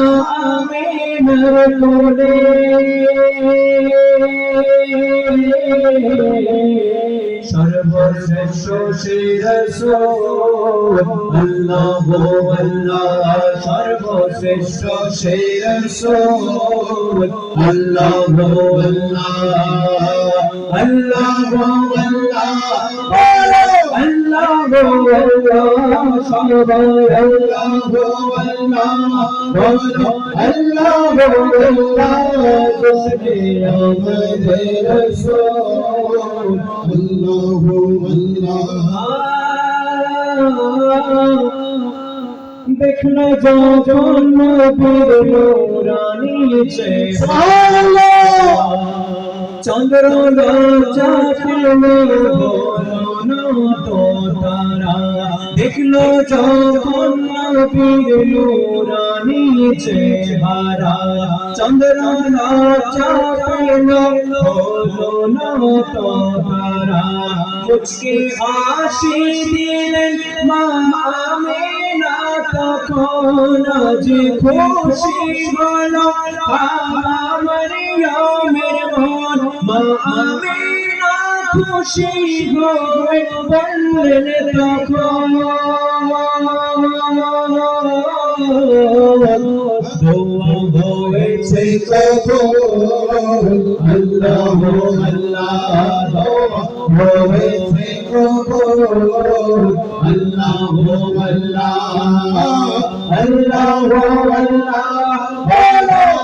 মা আমিনার কোলে সর্বশ্রেষ্ঠ শিরসোল আল্লাহ আল্লাহ সর্বশ্রেষ্ঠ আল্লাহ আল্লাহ আল্লাহ আল্লাহ আল্লাহ দেখল যখন নবীর নূরানি চেহারা চন্দ্র তো তারা দেখল যখন নবীর নূরানি চেহারা। চন্দ্র চাকলো তো তারা মুচকি হাসি দিলেন, মা আমিনা তখন আজ খুশি হলো। আমার মন, মা আমিনা খুশি হয়ে বললেন তখন হয়েছে কবুল আল্লাহ আল্লাহ হয়েছে কবুল আল্লাহ আল্লাহ আল্লাহ আল্লাহ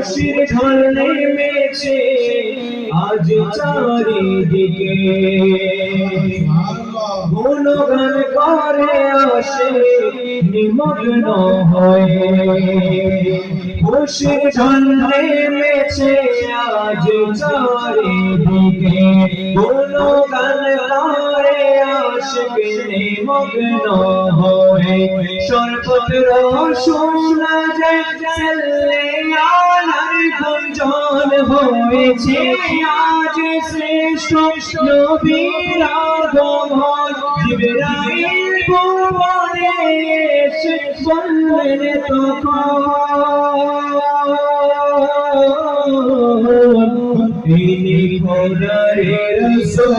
খুশির ঝড় নেমেছে আজ চারিদিকে। গুণগান করে আসে, নিমগ্ন হয়ে। খুশির ঝড় নেমেছে আজ চারিদিকে। গুণগান আসবে নিমগ্ন হয়ে সর্বত্র শোনা আজ শ্রেষ্ঠ নবীর আগমন। জিবরাইল ভুবনে এসে বললেন তখন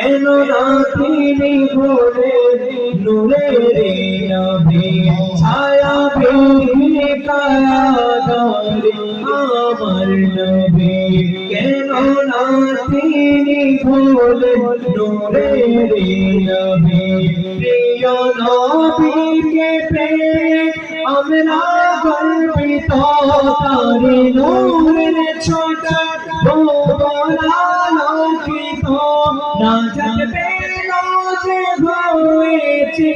কেন না তিনি বলে নূরের নবী? ছায়া বিহীন কায়াগারি আমার নবী। কেন না তিনি বলে নূরের নবী? প্রিয় নবীকে প্রেম আমরা গর্বিত তারি নূরের ছোট হয়েছে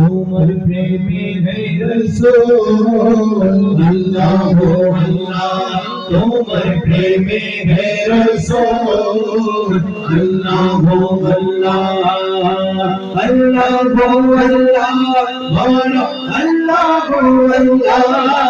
তোমার প্রেমে আল্লাহ আল্লাহ তোমার প্রেমে আল্লাহ আল্লাহ আল্লাহ আল্লাহ আল্লাহ আল্লাহ